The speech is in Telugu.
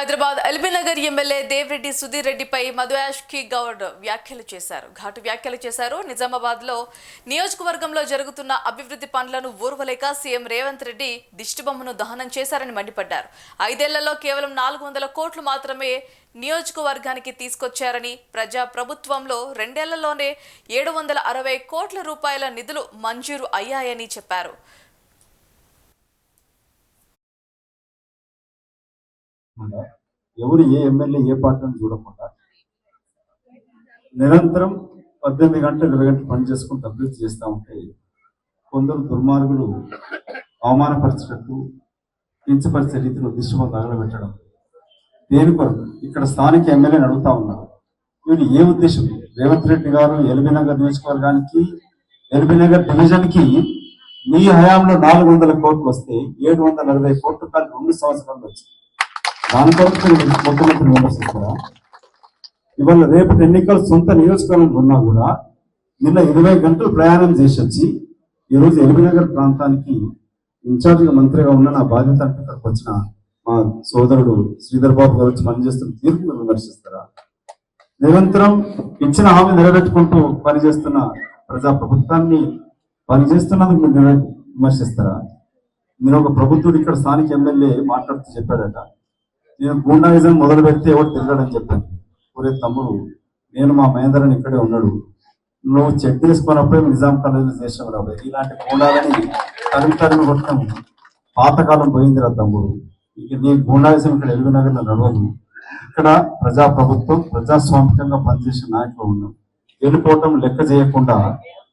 హైదరాబాద్ ఎల్బీనగర్ ఎమ్మెల్యే దేవిరెడ్డి సుధీర్ రెడ్డిపై మధుయాష్కి గౌడ్ వ్యాఖ్యలు చేశారు. ఘాటు వ్యాఖ్యలు చేశారు. నిజామాబాద్లో నియోజకవర్గంలో జరుగుతున్న అభివృద్ధి పనులను ఊర్వలేక సీఎం రేవంత్ రెడ్డి దిష్టిబొమ్మను దహనం చేశారని మండిపడ్డారు. ఐదేళ్ళలో కేవలం నాలుగు వందల కోట్లు మాత్రమే నియోజకవర్గానికి తీసుకొచ్చారని ప్రజా ప్రభుత్వంలో రెండేళ్ళలోనే ఏడు వందల అరవై కోట్ల రూపాయల నిధులు మంజూరు అయ్యాయని చెప్పారు. చూడకుండా ఎవరు ఏ ఎమ్మెల్యే ఏ పార్టీని చూడకుండా నిరంతరం పద్దెనిమిది గంటలు ఇరవై గంటలు పని చేసుకుంటూ అభివృద్ధి చేస్తూ ఉంటే కొందరు దుర్మార్గులు అవమానపరిచేటట్టు కించపరిచే రీతిలో దిశమ తగలబెట్టడం దేని కొరకు? ఇక్కడ స్థానిక ఎమ్మెల్యేని అడుగుతా ఉన్నారు వీళ్ళు ఏ ఉద్దేశం? రేవంత్ రెడ్డి గారు ఎల్బీ నగర్ నియోజకవర్గానికి ఎల్బీ నగర్ డివిజన్కి మీ హయాంలో నాలుగు వందల కోట్లు వస్తే ఏడు వందల అరవై కోట్ల రెండు సంవత్సరాలు వచ్చింది. దాని కొరకు ముఖ్యమంత్రిని విమర్శిస్తారా ఇవాళ రేపటి ఎన్నికలు సొంత నియోజకవర్గం ఉన్నా కూడా నిన్న ఇరవై గంటలు ప్రయాణం చేసి వచ్చి ఈరోజు ఎల్బీనగర్ ప్రాంతానికి ఇన్ఛార్జిగా మంత్రిగా ఉన్న నా బాధ్యత ఇక్కడికి వచ్చిన మా సోదరుడు శ్రీధర్ బాబు గారు వచ్చి పనిచేస్తున్న తీర్పు మీరు విమర్శిస్తారా? నిరంతరం ఇచ్చిన హామీ నెరవేర్చుకుంటూ పనిచేస్తున్న ప్రజా ప్రభుత్వాన్ని పనిచేస్తున్నందుకు మీరు విమర్శిస్తారా? మీరు ఒక ప్రభుత్వుడు ఇక్కడ స్థానిక ఎమ్మెల్యే మాట్లాడుతూ చెప్పాడట నేను గూండాయిజం మొదలు పెడితే ఎవరు తిరగడని చెప్పాను. ఒరే తమ్ముడు నేను మా మహేందరని ఇక్కడే ఉన్నాడు. నువ్వు చెక్ తీసుకున్నప్పుడే నిజాం కాలేజీలో చేసాం రాబోయే ఇలాంటి గూండాలని తరిమి తరిమి కొట్టాము పాతకాలం పోయిందిరా తమ్ముడు. ఇక నీ గూండాయిజం ఇక్కడ ఎల్బీ నగర్లో నడవదు. ఇక్కడ ప్రజా ప్రభుత్వం ప్రజాస్వామికంగా పనిచేసే నాయకులు ఉన్నాం వెళ్ళిపోవటం లెక్క చేయకుండా